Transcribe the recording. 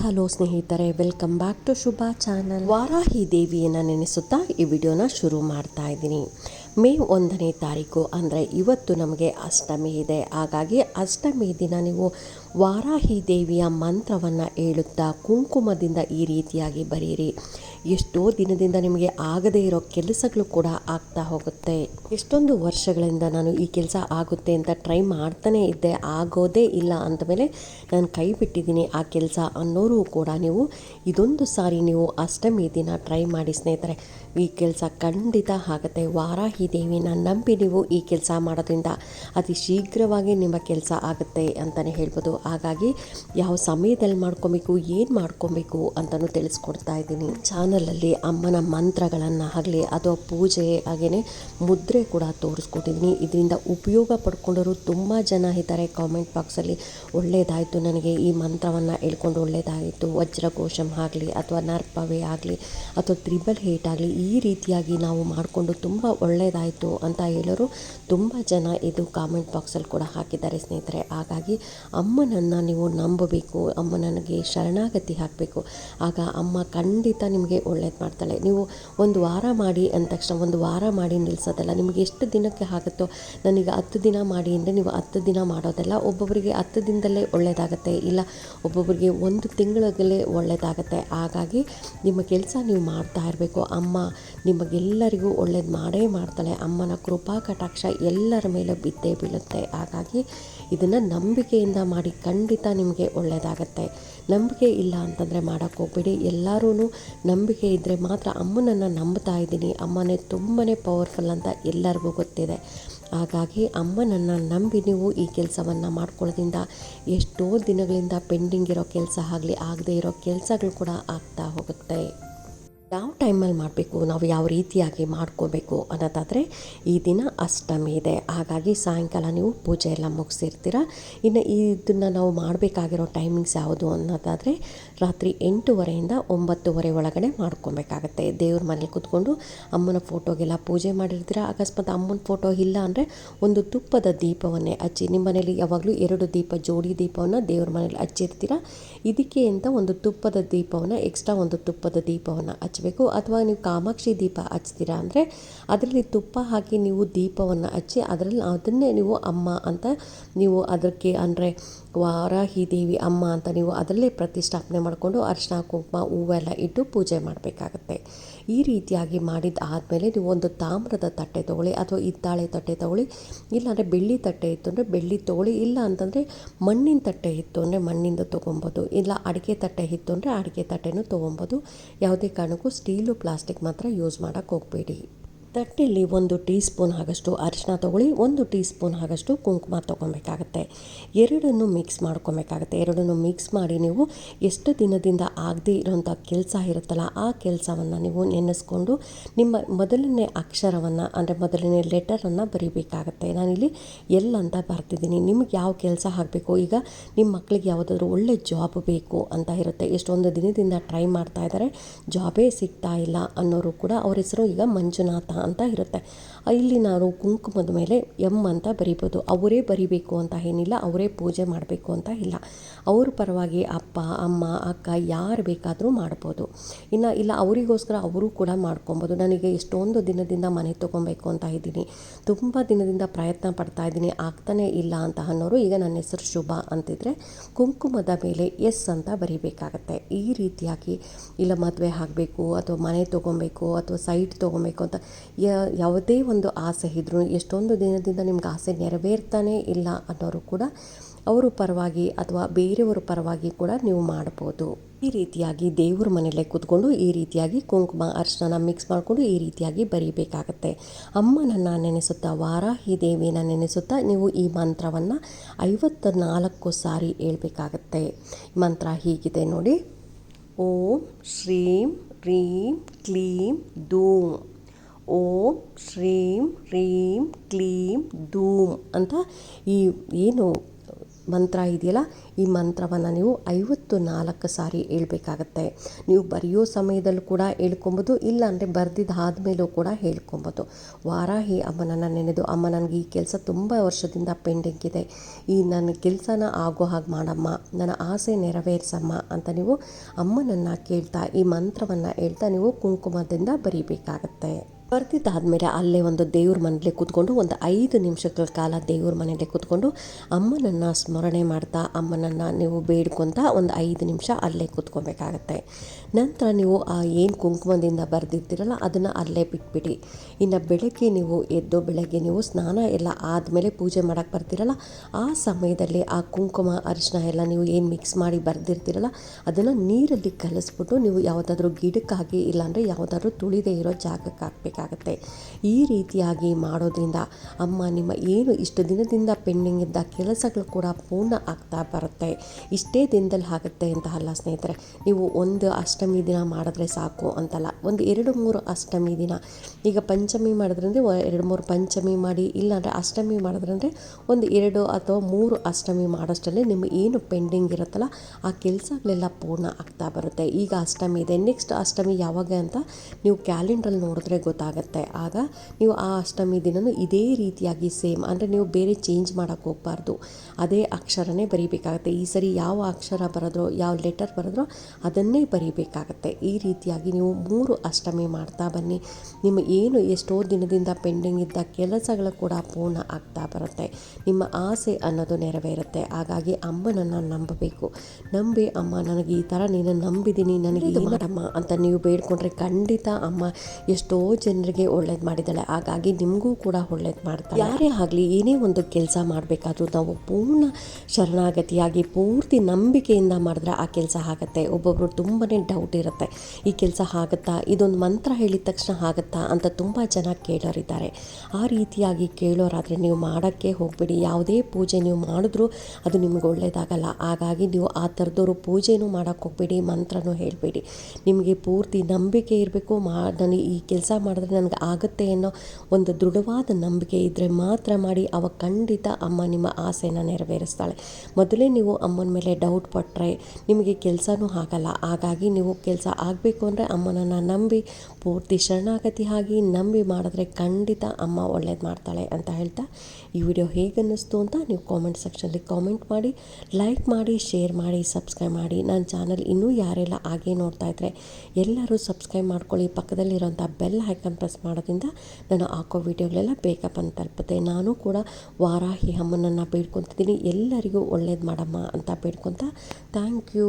Hello ಸ್ನೇಹಿತರೆ, welcome back to Shubha channel. Varahi ದೇವಿಯನ್ನು ನೆನೆಸುತ್ತಾ ಈ ವಿಡಿಯೋನ ಶುರು ಮಾಡ್ತಾ ಇದ್ದೀನಿ. ಮೇ ಒಂದನೇ ತಾರೀಕು ಅಂದರೆ ಇವತ್ತು ನಮಗೆ ಅಷ್ಟಮಿ ಇದೆ. ಹಾಗಾಗಿ ಅಷ್ಟಮಿ ದಿನ ನೀವು ವಾರಾಹಿ ದೇವಿಯ ಮಂತ್ರವನ್ನು ಹೇಳುತ್ತಾ ಕುಂಕುಮದಿಂದ ಈ ರೀತಿಯಾಗಿ ಬರೀರಿ. ಎಷ್ಟೋ ದಿನದಿಂದ ನಿಮಗೆ ಆಗದೇ ಇರೋ ಕೆಲಸಗಳು ಕೂಡ ಆಗ್ತಾ ಹೋಗುತ್ತೆ. ಎಷ್ಟೊಂದು ವರ್ಷಗಳಿಂದ ನಾನು ಈ ಕೆಲಸ ಆಗುತ್ತೆ ಅಂತ ಟ್ರೈ ಮಾಡ್ತಾನೇ ಇದ್ದೆ, ಆಗೋದೇ ಇಲ್ಲ ಅಂದಮೇಲೆ ನಾನು ಕೈ ಬಿಟ್ಟಿದ್ದೀನಿ ಆ ಕೆಲಸ ಅನ್ನೋರು ಕೂಡ ನೀವು ಇದೊಂದು ಸಾರಿ ನೀವು ಅಷ್ಟಮಿ ದಿನ ಟ್ರೈ ಮಾಡಿ ಸ್ನೇಹಿತರೆ. ಈ ಕೆಲಸ ಖಂಡಿತ ಆಗುತ್ತೆ. ವಾರಾಹಿ ದೇವಿನ ನಂಬಿ ನೀವು ಈ ಕೆಲಸ ಮಾಡೋದ್ರಿಂದ ಅತಿ ಶೀಘ್ರವಾಗಿ ನಿಮ್ಮ ಕೆಲಸ ಆಗುತ್ತೆ ಅಂತಲೇ ಹೇಳ್ಬೋದು. ಹಾಗಾಗಿ ಯಾವ ಸಮಯದಲ್ಲಿ ಮಾಡ್ಕೊಬೇಕು, ಏನು ಮಾಡ್ಕೊಬೇಕು ಅಂತಲೂ ತಿಳಿಸ್ಕೊಡ್ತಾ ಇದ್ದೀನಿ. ಚಾನಲಲ್ಲಿ ಅಮ್ಮನ ಮಂತ್ರಗಳನ್ನು ಆಗಲಿ ಅಥವಾ ಪೂಜೆ ಹಾಗೆಯೇ ಮುದ್ರೆ ಕೂಡ ತೋರಿಸ್ಕೊಟ್ಟಿದ್ದೀನಿ. ಇದರಿಂದ ಉಪಯೋಗ ಪಡ್ಕೊಂಡವರು ತುಂಬ ಜನ ಇದ್ದಾರೆ. ಕಾಮೆಂಟ್ ಬಾಕ್ಸಲ್ಲಿ ಒಳ್ಳೆಯದಾಯಿತು ನನಗೆ ಈ ಮಂತ್ರವನ್ನು ಹೇಳ್ಕೊಂಡು ಒಳ್ಳೆಯದಾಯಿತು ವಜ್ರಕೋಶಂ ಆಗಲಿ ಅಥವಾ ನರ್ಪವೇ ಆಗಲಿ ಅಥವಾ ತ್ರಿಬಲ್ ಹೇಟ್ ಆಗಲಿ ಈ ರೀತಿಯಾಗಿ ನಾವು ಮಾಡಿಕೊಂಡು ತುಂಬ ಒಳ್ಳೆಯದಾಯಿತು ಅಂತ ಹೇಳೋರು ತುಂಬ ಜನ ಇದು ಕಾಮೆಂಟ್ ಬಾಕ್ಸಲ್ಲಿ ಕೂಡ ಹಾಕಿದ್ದಾರೆ ಸ್ನೇಹಿತರೆ. ಹಾಗಾಗಿ ಅಮ್ಮನನ್ನು ನೀವು ನಂಬಬೇಕು. ಅಮ್ಮ ನನಗೆ ಶರಣಾಗತಿ ಹಾಕಬೇಕು ಆಗ ಅಮ್ಮ ಖಂಡಿತ ನಿಮಗೆ ಒಳ್ಳೇದು ಮಾಡ್ತಾಳೆ. ನೀವು ಒಂದು ವಾರ ಮಾಡಿ ಅಂದ ತಕ್ಷಣ, ಒಂದು ವಾರ ಮಾಡಿ ನಿಲ್ಲಿಸೋದಲ್ಲ ನಿಮಗೆ ಎಷ್ಟು ದಿನಕ್ಕೆ ಆಗುತ್ತೋ, ನನಗೆ ಹತ್ತು ದಿನ ಮಾಡಿ ಅಂದರೆ ನೀವು ಹತ್ತು ದಿನ ಮಾಡೋದಲ್ಲ. ಒಬ್ಬೊಬ್ಬರಿಗೆ ಹತ್ತು ದಿನದಲ್ಲೇ ಒಳ್ಳೆಯದಾಗತ್ತೆ ಇಲ್ಲ ಒಬ್ಬೊಬ್ಬರಿಗೆ ಒಂದು ತಿಂಗಳಲ್ಲೇ ಒಳ್ಳೆಯದಾಗತ್ತೆ ಹಾಗಾಗಿ ನಿಮ್ಮ ಕೆಲಸ ನೀವು ಮಾಡ್ತಾ ಇರಬೇಕು. ಅಮ್ಮ ನಿಮಗೆಲ್ಲರಿಗೂ ಒಳ್ಳೇದು ಮಾಡೇ ಮಾಡ್ತಾಳೆ. ಅಮ್ಮನ ಕೃಪಾ ಕಟಾಕ್ಷ ಎಲ್ಲರ ಮೇಲೆ ಬಿದ್ದೇ ಬೀಳುತ್ತೆ. ಹಾಗಾಗಿ ಇದನ್ನು ನಂಬಿಕೆಯಿಂದ ಮಾಡಿ ಖಂಡಿತ ನಿಮಗೆ ಒಳ್ಳೆಯದಾಗತ್ತೆ ನಂಬಿಕೆ ಇಲ್ಲ ಅಂತಂದರೆ ಮಾಡೋಕ್ಕೋಗ್ಬೇಡಿ ಎಲ್ಲರೂ ಎಲ್ಲರೂ ನಂಬಿಕೆ ಇದ್ದರೆ ಮಾತ್ರ ಅಮ್ಮನನ್ನು ನಂಬ್ತಾ ಇದ್ದೀನಿ. ಅಮ್ಮನೇ ತುಂಬಾ ಪವರ್ಫುಲ್ ಅಂತ ಎಲ್ಲರಿಗೂ ಗೊತ್ತಿದೆ. ಹಾಗಾಗಿ ಅಮ್ಮನನ್ನು ನಂಬಿ ನೀವು ಈ ಕೆಲಸವನ್ನು ಮಾಡ್ಕೊಳ್ಳೋದ್ರಿಂದ ಎಷ್ಟೋ ದಿನಗಳಿಂದ ಪೆಂಡಿಂಗ್ ಇರೋ ಕೆಲಸ ಆಗಲಿ, ಆಗದೇ ಇರೋ ಕೆಲಸಗಳು ಕೂಡ ಆಗ್ತಾ ಹೋಗುತ್ತೆ. ಯಾವ ಟೈಮಲ್ಲಿ ಮಾಡಬೇಕು, ನಾವು ಯಾವ ರೀತಿಯಾಗಿ ಮಾಡ್ಕೋಬೇಕು ಅನ್ನೋದಾದರೆ ಈ ದಿನ ಅಷ್ಟಮಿ ಇದೆ. ಹಾಗಾಗಿ ಸಾಯಂಕಾಲ ನೀವು ಪೂಜೆ ಎಲ್ಲ ಮುಗಿಸಿರ್ತೀರ? ಇನ್ನು ಇದನ್ನು ನಾವು ಮಾಡಬೇಕಾಗಿರೋ ಟೈಮಿಂಗ್ಸ್ ಯಾವುದು ಅನ್ನೋದಾದರೆ ರಾತ್ರಿ ಎಂಟೂವರೆಯಿಂದ ಒಂಬತ್ತುವರೆ ಒಳಗಡೆ ಮಾಡ್ಕೊಬೇಕಾಗತ್ತೆ. ದೇವ್ರ ಮನೇಲಿ ಕೂತ್ಕೊಂಡು ಅಮ್ಮನ ಫೋಟೋಗೆಲ್ಲ ಪೂಜೆ ಮಾಡಿರ್ತೀರ? ಅಕಸ್ಮಾತ್ ಅಮ್ಮನ ಫೋಟೋ ಇಲ್ಲ ಅಂದರೆ ಒಂದು ತುಪ್ಪದ ದೀಪವನ್ನೇ ಹಚ್ಚಿ, ನಿಮ್ಮ ಮನೇಲಿ ಯಾವಾಗಲೂ ಎರಡು ದೀಪ, ಜೋಡಿ ದೀಪವನ್ನು ದೇವ್ರ ಮನೇಲಿ ಹಚ್ಚಿರ್ತೀರ? ಇದಕ್ಕೆ ಅಂತ ಒಂದು ತುಪ್ಪದ ದೀಪವನ್ನು ಎಕ್ಸ್ಟ್ರಾ ಒಂದು ತುಪ್ಪದ ದೀಪವನ್ನು ಹಚ್ಚಬೇಕು ಅಥವಾ ನೀವು ಕಾಮಾಕ್ಷಿ ದೀಪ ಹಚ್ತೀರಾ ಅಂದರೆ ಅದರಲ್ಲಿ ತುಪ್ಪ ಹಾಕಿ ನೀವು ದೀಪವನ್ನು ಹಚ್ಚಿ ಅದರಲ್ಲಿ ಅದನ್ನೇ ನೀವು ಅಮ್ಮ ಅಂತ ನೀವು ಅದಕ್ಕೆ ಅಂದರೆ ವಾರಾಹಿ ದೇವಿ ಅಮ್ಮ ಅಂತ ನೀವು ಅದರಲ್ಲೇ ಪ್ರತಿಷ್ಠಾಪನೆ ಮಾಡಿಕೊಂಡು ಅರಿಶಿನ ಕುಂಕುಮ ಹೂವೆಲ್ಲ ಇಟ್ಟು ಪೂಜೆ ಮಾಡಬೇಕಾಗತ್ತೆ. ಈ ರೀತಿಯಾಗಿ ಮಾಡಿದ ಆದಮೇಲೆ ನೀವು ಒಂದು ತಾಮ್ರದ ತಟ್ಟೆ ತೊಗೊಳ್ಳಿ ಅಥವಾ ಹಿತ್ತಾಳೆ ತಟ್ಟೆ ತೊಗೊಳ್ಳಿ, ಇಲ್ಲಾಂದರೆ ಬೆಳ್ಳಿ ತಟ್ಟೆ ಇತ್ತು ಅಂದರೆ ಬೆಳ್ಳಿ ತೊಗೊಳ್ಳಿ, ಇಲ್ಲ ಅಂತಂದರೆ ಮಣ್ಣಿನ ತಟ್ಟೆ ಇತ್ತು ಅಂದರೆ ಮಣ್ಣಿಂದ ತೊಗೊಬೋದು, ಇಲ್ಲ ಅಡಿಕೆ ತಟ್ಟೆ ಇತ್ತು ಅಂದರೆ ಅಡಿಕೆ ತಟ್ಟೆನೂ ತೊಗೊಬೋದು. ಯಾವುದೇ ಕಾರಣಕ್ಕೂ ಸ್ಟೀಲು ಪ್ಲಾಸ್ಟಿಕ್ ಮಾತ್ರ ಯೂಸ್ ಮಾಡೋಕ್ಕೆ ಹೋಗಬೇಡಿ. ತಟ್ಟೆಯಲ್ಲಿ ಒಂದು ಟೀ ಸ್ಪೂನ್ ಆಗಷ್ಟು ಅರಿಶಿನ ತೊಗೊಳ್ಳಿ, ಒಂದು ಟೀ ಸ್ಪೂನ್ ಆಗಷ್ಟು ಕುಂಕುಮ ತೊಗೊಬೇಕಾಗತ್ತೆ ಎರಡನ್ನು ಮಿಕ್ಸ್ ಮಾಡ್ಕೊಬೇಕಾಗತ್ತೆ. ಎರಡನ್ನು ಮಿಕ್ಸ್ ಮಾಡಿ ನೀವು ಎಷ್ಟು ದಿನದಿಂದ ಆಗದೇ ಇರೋಂಥ ಕೆಲಸ ಇರುತ್ತಲ್ಲ, ಆ ಕೆಲಸವನ್ನು ನೀವು ನೆನೆಸ್ಕೊಂಡು ನಿಮ್ಮ ಮೊದಲನೇ ಅಕ್ಷರವನ್ನು, ಅಂದರೆ ಮೊದಲನೇ ಲೆಟರನ್ನು ಬರೀಬೇಕಾಗತ್ತೆ. ನಾನಿಲ್ಲಿ ಎಲ್ ಅಂತ ಬರ್ತಿದ್ದೀನಿ ನಿಮಗೆ ಯಾವ ಕೆಲಸ ಆಗಬೇಕು? ಈಗ ನಿಮ್ಮ ಮಕ್ಕಳಿಗೆ ಯಾವುದಾದ್ರೂ ಒಳ್ಳೆ ಜಾಬ್ ಬೇಕು ಅಂತ ಇರುತ್ತೆ. ಎಷ್ಟೊಂದು ದಿನದಿಂದ ಟ್ರೈ ಮಾಡ್ತಾ ಇದ್ದಾರೆ. ಜಾಬೇ ಸಿಗ್ತಾ ಇಲ್ಲ ಅನ್ನೋರು ಕೂಡ ಅವ್ರ ಹೆಸರು ಈಗ ಮಂಜುನಾಥ ಅಂತ ಇರುತ್ತೆ. ಇಲ್ಲಿ ನಾನು ಕುಂಕುಮದ ಮೇಲೆ ಎಂ ಅಂತ ಬರಿಬೋದು. ಅವರೇ ಬರಿಬೇಕು ಅಂತ ಏನಿಲ್ಲ, ಅವರೇ ಪೂಜೆ ಮಾಡಬೇಕು ಅಂತ ಇಲ್ಲ. ಅವ್ರ ಪರವಾಗಿ ಅಪ್ಪ, ಅಮ್ಮ, ಅಕ್ಕ ಯಾರು ಬೇಕಾದರೂ ಮಾಡ್ಬೋದು. ಇನ್ನು ಇಲ್ಲ, ಅವರಿಗೋಸ್ಕರ ಅವರು ಕೂಡ ಮಾಡ್ಕೊಬೋದು. ನನಗೆ ಎಷ್ಟೊಂದು ದಿನದಿಂದ ಮನೆ ತೊಗೊಬೇಕು ಅಂತ ಇದ್ದೀನಿ. ತುಂಬ ದಿನದಿಂದ ಪ್ರಯತ್ನ ಪಡ್ತಾ ಇದ್ದೀನಿ. ಆಗ್ತಾನೇ ಇಲ್ಲ ಅಂತ ಅನ್ನೋರು ಈಗ ನನ್ನ ಹೆಸರು ಶುಭ ಅಂತಿದ್ರೆ ಕುಂಕುಮದ ಮೇಲೆ ಎಸ್ ಅಂತ ಬರಿಬೇಕಾಗತ್ತೆ. ಈ ರೀತಿಯಾಗಿ ಇಲ್ಲ, ಮದುವೆ ಆಗಬೇಕು ಅಥವಾ ಮನೆ ತೊಗೊಬೇಕು ಅಥವಾ ಸೈಟ್ ತೊಗೊಬೇಕು ಅಂತ ಯಾವುದೇ ಒಂದು ಆಸೆ ಇದ್ರೂ ಎಷ್ಟೊಂದು ದಿನದಿಂದ ನಿಮ್ಗೆ ಆಸೆ ನೆರವೇರ್ತಾನೆ ಇಲ್ಲ ಅನ್ನೋರು ಕೂಡ ಅವರು ಪರವಾಗಿ ಅಥವಾ ಬೇರೆಯವರ ಪರವಾಗಿ ಕೂಡ ನೀವು ಮಾಡ್ಬೋದು. ಈ ರೀತಿಯಾಗಿ ದೇವ್ರ ಮನೆಯಲ್ಲೇ ಕೂತ್ಕೊಂಡು ಈ ರೀತಿಯಾಗಿ ಕುಂಕುಮ ಅರ್ಶನ ಮಿಕ್ಸ್ ಮಾಡಿಕೊಂಡು ಈ ರೀತಿಯಾಗಿ ಬರೀಬೇಕಾಗತ್ತೆ. ಅಮ್ಮನನ್ನು ನೆನೆಸುತ್ತಾ, ವಾರಾಹಿ ದೇವಿನ ನೆನೆಸುತ್ತಾ ನೀವು ಈ ಮಂತ್ರವನ್ನು ಐವತ್ತ ನಾಲ್ಕು ಸಾರಿ ಹೇಳ್ಬೇಕಾಗತ್ತೆ. ಮಂತ್ರ ಹೀಗಿದೆ ನೋಡಿ. ಓಂ, ಶ್ರೀಂ, ರೀಂ, ಕ್ಲೀಂ ಧೂಮ್ ಓಂ, ಶ್ರೀಂ, ಹ್ರೀಂ, ಕ್ಲೀಂ ಧೂಮ್ ಅಂತ ಈ ಏನು ಮಂತ್ರ ಇದೆಯಲ್ಲ, ಈ ಮಂತ್ರವನ್ನು ನೀವು ಐವತ್ತು ನಾಲ್ಕು ಸಾರಿ ಹೇಳ್ಬೇಕಾಗತ್ತೆ. ನೀವು ಬರೆಯೋ ಸಮಯದಲ್ಲೂ ಕೂಡ ಹೇಳ್ಕೊಬೋದು ಇಲ್ಲ ಅಂದರೆ ಬರೆದಿದ್ದು ಕೂಡ ಹೇಳ್ಕೊಬೋದು. ವಾರಾಹಿ ಅಮ್ಮನನ್ನು ನೆನೆದು, ಅಮ್ಮ ನನಗೆ ಈ ಕೆಲಸ ತುಂಬ ವರ್ಷದಿಂದ ಪೆಂಡಿಂಗ್ ಇದೆ ಈ ನನ್ನ ಕೆಲಸನ ಆಗೋ ಹಾಗೆ ಮಾಡಮ್ಮ, ನನ್ನ ಆಸೆ ನೆರವೇರಿಸಮ್ಮ ಅಂತ ನೀವು ಅಮ್ಮನನ್ನು ಕೇಳ್ತಾ ಈ ಮಂತ್ರವನ್ನು ಹೇಳ್ತಾ ನೀವು ಕುಂಕುಮದಿಂದ ಬರೀಬೇಕಾಗತ್ತೆ. ಬರ್ತಿದ್ದಾದಮೇಲೆ ಅಲ್ಲೇ ಒಂದು ದೇವ್ರ ಮನೇಲಿ ಕೂತ್ಕೊಂಡು ಒಂದು ಐದು ನಿಮಿಷಗಳ ಕಾಲ ದೇವ್ರ ಮನೇಲಿ ಕೂತ್ಕೊಂಡು ಅಮ್ಮನನ್ನು ಸ್ಮರಣೆ ಮಾಡ್ತಾ, ಅಮ್ಮನನ್ನು ನೀವು ಬೇಡ್ಕೊಂತ ಒಂದು ಐದು ನಿಮಿಷ ಅಲ್ಲೇ ಕೂತ್ಕೊಬೇಕಾಗತ್ತೆ. ನಂತರ ನೀವು ಆ ಏನು ಕುಂಕುಮದಿಂದ ಬರೆದಿರ್ತೀರಲ್ಲ, ಅದನ್ನು ಅಲ್ಲೇ ಬಿಟ್ಬಿಡಿ. ಇನ್ನು ಬೆಳಗ್ಗೆ ನೀವು ಎದ್ದು ಬೆಳಗ್ಗೆ ನೀವು ಸ್ನಾನ ಎಲ್ಲ ಆದಮೇಲೆ ಪೂಜೆ ಮಾಡೋಕ್ಕೆ ಬರ್ತೀರಲ್ಲ, ಆ ಸಮಯದಲ್ಲಿ ಆ ಕುಂಕುಮ ಅರಿಶಿನ ಎಲ್ಲ ನೀವು ಏನು ಮಿಕ್ಸ್ ಮಾಡಿ ಬರೆದಿರ್ತೀರಲ್ಲ, ಅದನ್ನು ನೀರಲ್ಲಿ ಕಲಸ್ಬಿಟ್ಟು ನೀವು ಯಾವುದಾದ್ರೂ ಗಿಡಕ್ಕಾಗಿ ಇಲ್ಲಾಂದರೆ ಯಾವುದಾದ್ರೂ ತುಳಿದೇ ಇರೋ ಜಾಗಕ್ಕೆ ಹಾಕ್ಬೇಕಾಗುತ್ತೆ ಈ ರೀತಿಯಾಗಿ ಮಾಡೋದ್ರಿಂದ ಅಮ್ಮ ನಿಮ್ಮ ಏನು ಇಷ್ಟು ದಿನದಿಂದ ಪೆಂಡಿಂಗ್ ಇದ್ದ ಕೆಲಸಗಳು ಕೂಡ ಪೂರ್ಣ ಆಗ್ತಾ ಬರುತ್ತೆ. ಇಷ್ಟೇ ದಿನದಲ್ಲಿ ಆಗುತ್ತೆ ಅಂತ ಅಲ್ಲ ಸ್ನೇಹಿತರೆ. ನೀವು ಒಂದು ಅಷ್ಟಮಿ ದಿನ ಮಾಡಿದ್ರೆ ಸಾಕು ಅಂತಲ್ಲ. ಒಂದು ಎರಡು ಮೂರು ಅಷ್ಟಮಿ ದಿನ. ಈಗ ಪಂಚಮಿ ಮಾಡಿದ್ರಂದ್ರೆ ಎರಡು ಮೂರು ಪಂಚಮಿ ಮಾಡಿ, ಇಲ್ಲಾಂದರೆ ಅಷ್ಟಮಿ ಮಾಡಿದ್ರಂದ್ರೆ ಒಂದು ಎರಡು ಅಥವಾ ಮೂರು ಅಷ್ಟಮಿ ಮಾಡೋಷ್ಟರಲ್ಲಿ ನಿಮ್ಮ ಏನು ಪೆಂಡಿಂಗ್ ಇರುತ್ತಲ್ಲ, ಆ ಕೆಲಸಗಳೆಲ್ಲ ಪೂರ್ಣ ಆಗ್ತಾ ಬರುತ್ತೆ. ಈಗ ಅಷ್ಟಮಿ ಇದೆ. ನೆಕ್ಸ್ಟ್ ಅಷ್ಟಮಿ ಯಾವಾಗ ಅಂತ ನೀವು ಕ್ಯಾಲೆಂಡ್ರಲ್ಲಿ ನೋಡಿದ್ರೆ ಗೊತ್ತಾಗುತ್ತೆ. ಆಗ ನೀವು ಆ ಅಷ್ಟಮಿ ದಿನವೂ ಇದೇ ರೀತಿಯಾಗಿ ಸೇಮ್ ಅಂದರೆ ನೀವು ಬೇರೆ ಚೇಂಜ್ ಮಾಡೋಕ್ಕೆ ಹೋಗಬಾರ್ದು. ಅದೇ ಅಕ್ಷರನೇ ಬರೀಬೇಕಾಗತ್ತೆ. ಈ ಸರಿ ಯಾವ ಅಕ್ಷರ ಬರೋದ್ರೋ ಯಾವ ಲೆಟರ್ ಬರೋದ್ರೋ ಅದನ್ನೇ ಬರೀಬೇಕಾಗತ್ತೆ. ಈ ರೀತಿಯಾಗಿ ನೀವು ಮೂರು ಅಷ್ಟಮಿ ಮಾಡ್ತಾ ಬನ್ನಿ. ನಿಮ್ಮ ಏನು ಎಷ್ಟೋ ದಿನದಿಂದ ಪೆಂಡಿಂಗ್ ಇದ್ದ ಕೆಲಸಗಳು ಕೂಡ ಪೂರ್ಣ ಆಗ್ತಾ ಬರುತ್ತೆ. ನಿಮ್ಮ ಆಸೆ ಅನ್ನೋದು ನೆರವೇರುತ್ತೆ. ಹಾಗಾಗಿ ಅಮ್ಮನನ್ನು ನಂಬಬೇಕು. ನಂಬಿ ಅಮ್ಮ ನನಗೆ ಈ ಥರ ನೀನು ನಂಬಿದ್ದೀನಿ ನನಗೆ ಮಾಡಮ್ಮ ಅಂತ ನೀವು ಬೇಡ್ಕೊಂಡ್ರೆ ಖಂಡಿತ ಅಮ್ಮ ಎಷ್ಟೋ ಜನರಿಗೆ ಒಳ್ಳೇದು ಮಾಡಿದ್ದಾಳೆ. ಹಾಗಾಗಿ ನಿಮಗೂ ಕೂಡ ಒಳ್ಳೇದು ಮಾಡ್ತಾಳೆ. ಯಾರೇ ಆಗಲಿ ಏನೇ ಒಂದು ಕೆಲಸ ಮಾಡಬೇಕಾದ್ರೂ ನಾವು ಪೂರ್ಣ ಶರಣಾಗತಿಯಾಗಿ, ಪೂರ್ತಿ ನಂಬಿಕೆಯಿಂದ ಮಾಡಿದ್ರೆ ಆ ಕೆಲಸ ಆಗುತ್ತೆ. ಒಬ್ಬೊಬ್ರು ತುಂಬಾ ಡೌಟ್ ಇರುತ್ತೆ. ಈ ಕೆಲಸ ಆಗುತ್ತಾ? ಇದೊಂದು ಮಂತ್ರ ಹೇಳಿದ ತಕ್ಷಣ ಆಗುತ್ತಾ? ಅಂತ ತುಂಬ ಜನ ಕೇಳೋರಿದ್ದಾರೆ. ಆ ರೀತಿಯಾಗಿ ಕೇಳೋರಾದರೆ ನೀವು ಮಾಡೋಕ್ಕೆ ಹೋಗಬೇಡಿ. ಯಾವುದೇ ಪೂಜೆ ನೀವು ಮಾಡಿದ್ರೂ ಅದು ನಿಮ್ಗೆ ಒಳ್ಳೆಯದಾಗಲ್ಲ ಹಾಗಾಗಿ ನೀವು ಆ ಥರದವರು ಪೂಜೆನೂ ಮಾಡೋಕ್ಕೆ ಹೋಗಬೇಡಿ, ಮಂತ್ರನೂ ಹೇಳಬೇಡಿ. ನಿಮಗೆ ಪೂರ್ತಿ ನಂಬಿಕೆ ಇರಬೇಕು. ಮಾ ನಾನು ಈ ಕೆಲಸ ಮಾಡಿದ್ರೆ ನನಗೆ ಆಗುತ್ತೆ ಅನ್ನೋ ಒಂದು ದೃಢವಾದ ನಂಬಿಕೆ ಇದ್ದರೆ ಮಾತ್ರ ಮಾಡಿ ಅವಾಗ ಖಂಡಿತ ಅಮ್ಮ ನಿಮ್ಮ ಆಸೆನ ನೆರವೇರಿಸ್ತಾಳೆ. ಮೊದಲೇ ನೀವು ಅಮ್ಮನ ಮೇಲೆ ಡೌಟ್ ಪಟ್ಟರೆ ನಿಮಗೆ ಕೆಲಸನೂ ಆಗಲ್ಲ. ಹಾಗಾಗಿ ನೀವು ಕೆಲಸ ಆಗಬೇಕು ಅಂದರೆ ಅಮ್ಮನನ್ನು ನಂಬಿ, ಪೂರ್ತಿ ಶರಣಾಗತಿ ಆಗಿ ನಂಬಿ ಮಾಡಿದ್ರೆ ಖಂಡಿತ ಅಮ್ಮ ಒಳ್ಳೇದು ಮಾಡ್ತಾಳೆ ಅಂತ ಹೇಳ್ತಾ ಈ ವಿಡಿಯೋ ಹೇಗೆ ಅನ್ನಿಸ್ತು ಅಂತ ನೀವು ಕಾಮೆಂಟ್ ಸೆಕ್ಷನಲ್ಲಿ ಕಾಮೆಂಟ್ ಮಾಡಿ ಲೈಕ್ ಮಾಡಿ ಶೇರ್ ಮಾಡಿ ಸಬ್ಸ್ಕ್ರೈಬ್ ಮಾಡಿ. ನನ್ನ ಚಾನಲ್ ಇನ್ನೂ ಯಾರೆಲ್ಲ ಹಾಗೆ ನೋಡ್ತಾ ಇದ್ದರೆ ಎಲ್ಲರೂ ಸಬ್ಸ್ಕ್ರೈಬ್ ಮಾಡ್ಕೊಳ್ಳಿ. ಪಕ್ಕದಲ್ಲಿರೋಂಥ ಬೆಲ್ ಐಕನ್ ಪ್ರೆಸ್ ಮಾಡೋದ್ರಿಂದ ನಾನು ಹಾಕೋ ವಿಡಿಯೋಗಳೆಲ್ಲ ಬೇಗ ಬಂದು ತಲುಪುತ್ತೆ ನಾನು ಕೂಡ ವಾರಾಹಿ ಅಮ್ಮನನ್ನು ಬೇಡ್ಕೊತಿದ್ದೀನಿ. ಎಲ್ಲರಿಗೂ ಒಳ್ಳೇದು ಮಾಡಮ್ಮ ಅಂತ ಬೇಡ್ಕೊತ. Thank you